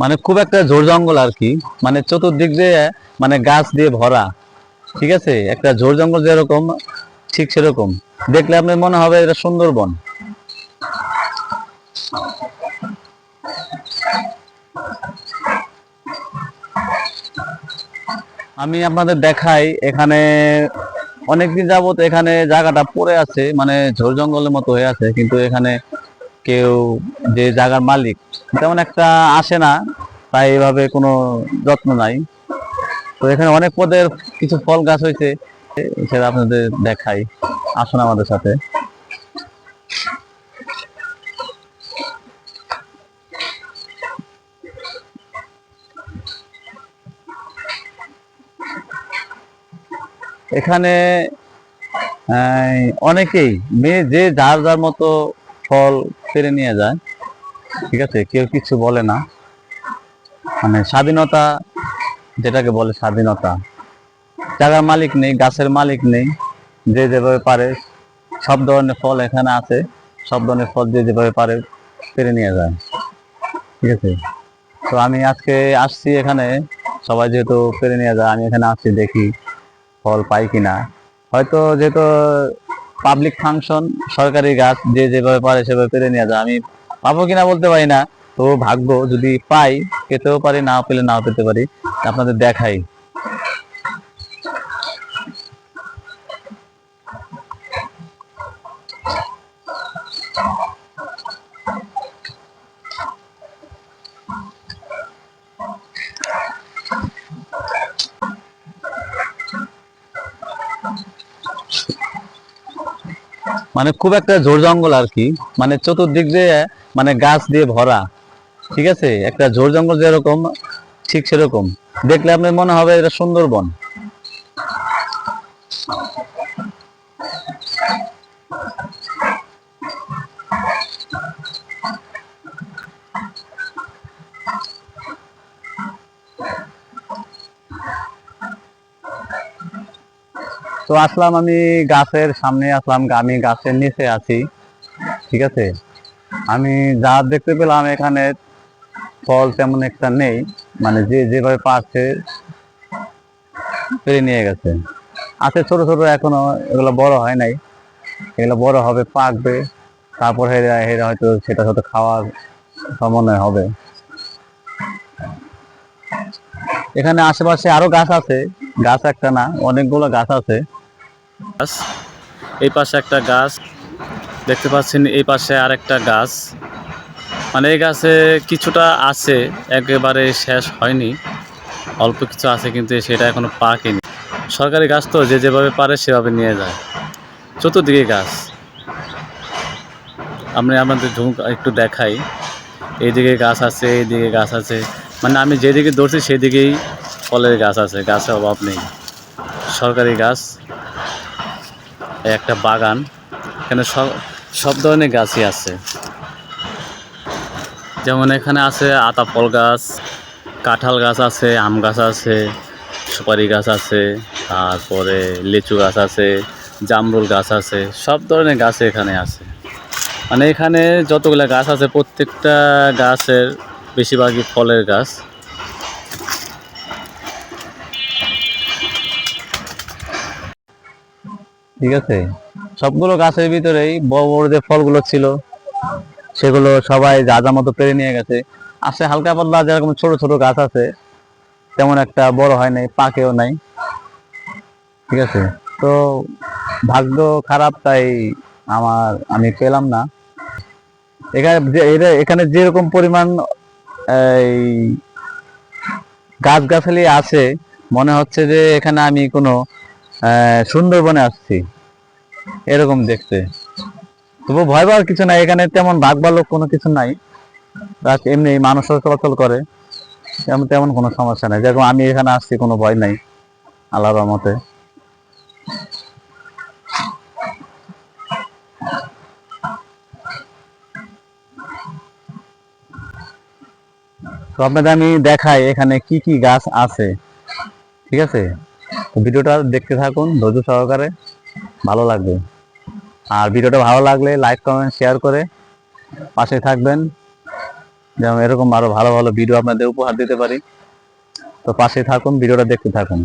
মানে খুব একটা ঝোড় জঙ্গল আর কি। মানে চতুর্দিক দিয়ে মানে গাছ দিয়ে ভরা, ঠিক আছে? একটা ঝোড় জঙ্গল যেরকম, ঠিক সেরকম। দেখলে আপনার মনে হবে এটা সুন্দরবন। আমি আপনাদের দেখাই এখানে, অনেকদিন যাবত এখানে জায়গাটা পড়ে আছে মানে ঝোড় জঙ্গলের মতো হয়ে আছে, কিন্তু এখানে কেউ যে জায়গার মালিক, তেমন একটা আসে না, তাই এভাবে কোনো যত্ন নাই। তো এখানে অনেক পদের কিছু ফল গাছ হয়েছে, সেটা আপনাদের দেখাই। আসুন আমাদের সাথে। এখানে অনেকেই, মেয়ে যে যার যার মতো ফল পেরে নিয়ে যায়। ঠিক আছে? কেউ কিছু বলে না। মানে স্বাধীনতা যেটাকে বলে স্বাধীনতা। জায়গার মালিক নেই, গাছের মালিক নেই, যে যেভাবে পারে সব ধরনের ফল এখানে আছে, সব ধরনের ফল যে যেভাবে পারে পেরে নিয়ে যায়। ঠিক আছে? তো আমি আজকে আসছি এখানে, সবাই যেহেতু পেরে নিয়ে যায়, আমি এখানে আসছি দেখি ফল পাই কিনা। হয়তো যেহেতু পাবলিক ফাংশন সরকারি গাছ, যে যেভাবে পারে সেভাবে পেরে নিয়ে যায় আমি পাবো কিনা বলতে পারি না তো ভাগ্য যদি পাই, পেতেও পারি না পেলে নাও পেতে পারি। আপনাদের দেখাই। মানে খুব একটা ঝোড় জঙ্গল আর কি। মানে চতুর্দিক দিয়ে মানে গাছ দিয়ে ভরা, ঠিক আছে? একটা ঝোড় জঙ্গল যেরকম, ঠিক সেরকম। দেখলে আপনার মনে হবে এটা সুন্দরবন। তো আসলাম আমি গাছের সামনে, আসলাম আমি গাছের নিচে আছি, ঠিক আছে? আমি যা দেখতে পেলাম এখানে ফল তেমন একটা নেই মানে যে যেভাবে পাচ্ছে পেরে নিয়ে গেছে। আছে ছোট ছোট এখনও, এগুলো বড় হয় নাই। এগুলো বড় হবে, পাকবে। তারপর হেরে হেরে হয়তো সেটা হয়তো খাওয়ার সমন্বয় হবে। এখানে আশেপাশে আরও গাছ আছে। গাছ একটা না, অনেকগুলো গাছ আছে। গাছ। এই পাশে একটা গাছ। দেখতে পাচ্ছেন এই পাশে আরেকটা গাছ। মানে এই গাছে কিছুটা আছে, একেবারে শেষ হয়নি। অল্প কিছু আছে কিন্তু সেটা এখনও পাকেনি। সরকারি গাছ তো যে যেভাবে পারে সেভাবে নিয়ে যায়। চতুর্দিকে গাছ। আমি আমাদের ঝুঁক একটু দেখাই। এইদিকে গাছ আছে, এইদিকে গাছ আছে। মানে আমি যেদিকে ধরছি সেদিকেই ফলের গাছ আছে, গাছের অভাব নেই। সরকারি গাছ। একটা বাগান। এখানে সব সব ধরনের গাছই আছে। যেমন এখানে আছে আতা ফল গাছ, কাঁঠাল গাছ আছে, আম গাছ আছে, সুপারি গাছ আছে, তারপরে লিচু গাছ আছে, জামরুল গাছ আছে, সব ধরনের গাছ এখানে আছে। মানে এখানে যতগুলো গাছ আছে, প্রত্যেকটা গাছের বেশিরভাগই ফলের গাছ। ঠিক আছে? সবগুলো গাছের ভিতরেই বড় বড় যে ফলগুলো ছিল, সেগুলো সবাই যা যা মতো পেরে নিয়ে গেছে। আসে হালকা পাতলা যেরকম ছোট ছোট গাছ আছে, তেমন একটা বড় হয় নাই, পাকেও নাই। ঠিক আছে? তো ভাগ্য খারাপ, তাই আমার, আমি পেলাম না। এখানে যে এখানে যেরকম পরিমাণ, এই গাছ গাছালি আছে, মনে হচ্ছে যে এখানে আমি কোনো সুন্দরবনে আসছি। এরকম দেখতে। তবু ভয় পাওয়ার কিছু নাই, এখানে তেমন বাঘ ভাল্লুক কোনো কিছু নাই। এমনি মানুষও চলাচল করে, তেমন তেমন কোনো সমস্যা নাই। যেরকম আমি এখানে আসছি, কোনো ভয় নাই, আল্লাহর রহমতে। তো আপনাদের আমি দেখাই এখানে কি কি গাছ আছে। ঠিক আছে? ভিডিওটা দেখতে থাকুন, ধৈর্য সহকারে। ভালো লাগবে। আর ভিডিওটা ভালো লাগলে লাইক কমেন্ট শেয়ার করে পাশে থাকবেন। যেমন এরকম আরও ভালো ভালো ভিডিও আপনাদের উপহার দিতে পারি। তো পাশে থাকুন, ভিডিওটা দেখতে থাকুন।